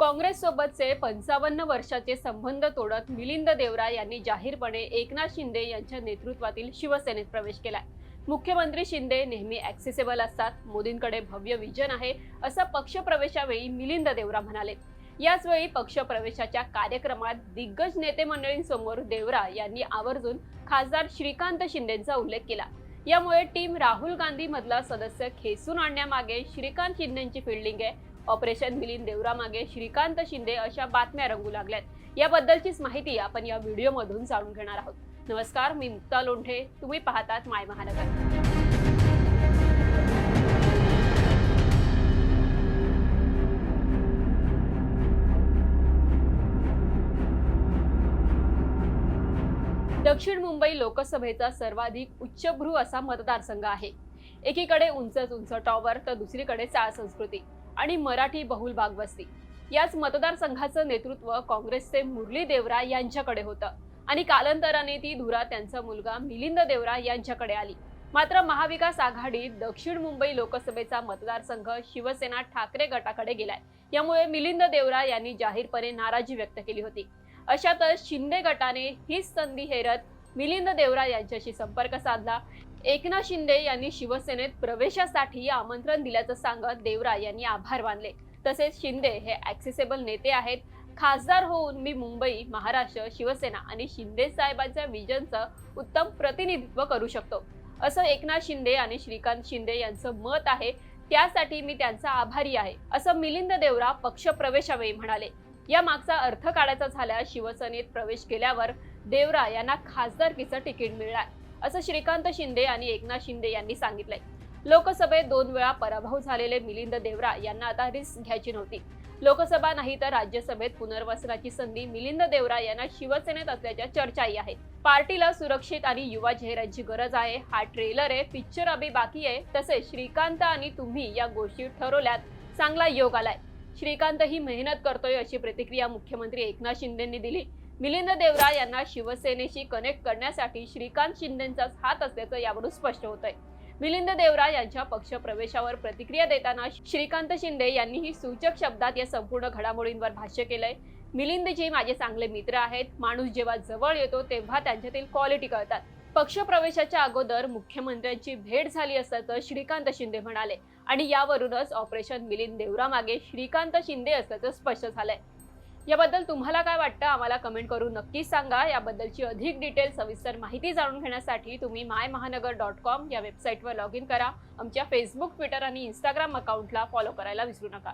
काँग्रेससोबतचे पंचावन्न वर्षाचे संबंध तोडत मिलिंद देवरा यांनी जाहीरपणे एकनाथ शिंदे यांच्या नेतृत्वातील शिवसेनेत प्रवेश केलाय. मुख्यमंत्री शिंदे नेहमी ॲक्सेसेबल असतात मोदींकडे भव्य विजन आहे असं पक्षप्रवेशावेळी मिलिंद देवरा म्हणाले. याचवेळी पक्षप्रवेशाच्या कार्यक्रमात दिग्गज नेते मंडळींसमोर देवरा यांनी आवर्जून खासदार श्रीकांत शिंदेचा उल्लेख केला. यामुळे टीम राहुल गांधी मधला सदस्य खेचून आणण्यामागे श्रीकांत शिंदेची फिल्डिंग आहे ऑपरेशन मिलिंद देवरामागे श्रीकांत शिंदे अशा बातम्या रंगू लागल्यात. याबद्दलचीच माहिती आपण या व्हिडिओमधून जाणून घेणार आहोत. नमस्कार मी मुक्ता लोंढे. तुम्ही पाहतात माय महानगर. दक्षिण मुंबई लोकसभेचा सर्वाधिक उच्चभ्रू असा मतदारसंघ आहे. एकीकडे उंचच उंच टॉवर तर दुसरीकडे चाळ संस्कृती. आणि मराठी बहुल भागवस्ती याच मतदारसंघाचं नेतृत्व काँग्रेसचे मुरली देवरा यांच्याकडे होतं. आणि कालांतराने ती धुरा त्यांचा मुलगा मिलिंद देवरा यांच्याकडे आली. मात्र महाविकास आघाडीत दक्षिण मुंबई लोकसभेचा मतदारसंघ शिवसेना ठाकरे गटाकडे गेलाय. यामुळे मिलिंद देवरा यांनी जाहीरपणे नाराजी व्यक्त केली होती. अशातच शिंदे गटाने हीच संधी हेरत मिलिंद देवरा यांच्याशी संपर्क साधला. एकनाथ शिंदे यांनी शिवसेनेत प्रवेशासाठी आमंत्रण दिल्याचं सांगत देवरा यांनी आभार मानले. तसेच शिंदे हे ऍक्सेसेबल नेते आहेत. खासदार होऊन मी मुंबई महाराष्ट्र शिवसेना आणि शिंदे साहेबांच्या विजनचं उत्तम प्रतिनिधित्व करू शकतो. असं एकनाथ शिंदे आणि श्रीकांत शिंदे यांचं मत आहे. त्यासाठी मी त्यांचा आभारी आहे असं मिलिंद देवरा पक्षप्रवेशावेळी म्हणाले. या मागचा अर्थ काढायचा झाल्यास शिवसेनेत प्रवेश केल्यावर देवरा यांना खासदारकीचं तिकीट मिळणार. असं श्रीकांत शिंदे आणि एकनाथ शिंदे यांनी सांगितलंय. लोकसभेत दोन वेळा पराभव झालेले मिलिंद देवरा यांना आता रिस्क घ्यायची नव्हती. लोकसभा नाही तर राज्यसभेत पुनर्वसनाची संधी मिलिंद देवरा यांना शिवसेनेत असल्याच्या चर्चाही आहेत. पार्टीला सुरक्षित आणि युवा चेहऱ्यांची गरज आहे. हा ट्रेलर आहे पिक्चर अभि बाकी आहे. तसेच श्रीकांत आणि तुम्ही या गोष्टी ठरवल्यात. चांगला योग आलाय. श्रीकांत ही मेहनत करतोय अशी प्रतिक्रिया मुख्यमंत्री एकनाथ शिंदेंनी दिली. मिलिंद देवरा यांना शिवसेनेशी कनेक्ट करण्यासाठी श्रीकांत शिंदेंचाच हात असल्याचं यावरून स्पष्ट होतंय. मिलिंद देवरा यांच्या पक्षप्रवेशावर प्रतिक्रिया देताना श्रीकांत शिंदे यांनीही सूचक शब्दात या संपूर्ण घडामोडींवर भाष्य केलंय. मिलिंदजी माझे चांगले मित्र आहेत. माणूस जेव्हा जवळ येतो तेव्हा त्यांच्यातील क्वालिटी कळतात. पक्षप्रवेशाच्या अगोदर मुख्यमंत्र्यांची भेट झाली असल्याचं श्रीकांत शिंदे म्हणाले आणि यावरूनच ऑपरेशन मिलिंद देवरा मागे श्रीकांत शिंदे असल्याचं स्पष्ट झालंय. याबद्दल तुम्हाला काय वाटतं? आम्हाला कमेंट करून नक्कीच सांगा. याबद्दलची अधिक डिटेल सविस्तर माहिती जाणून घेण्यासाठी तुम्ही माय महानगर डॉट कॉम या वेबसाईटवर लॉग इन करा. आमच्या फेसबुक ट्विटर आणि इंस्टाग्राम अकाउंटला फॉलो करायला विसरू नका.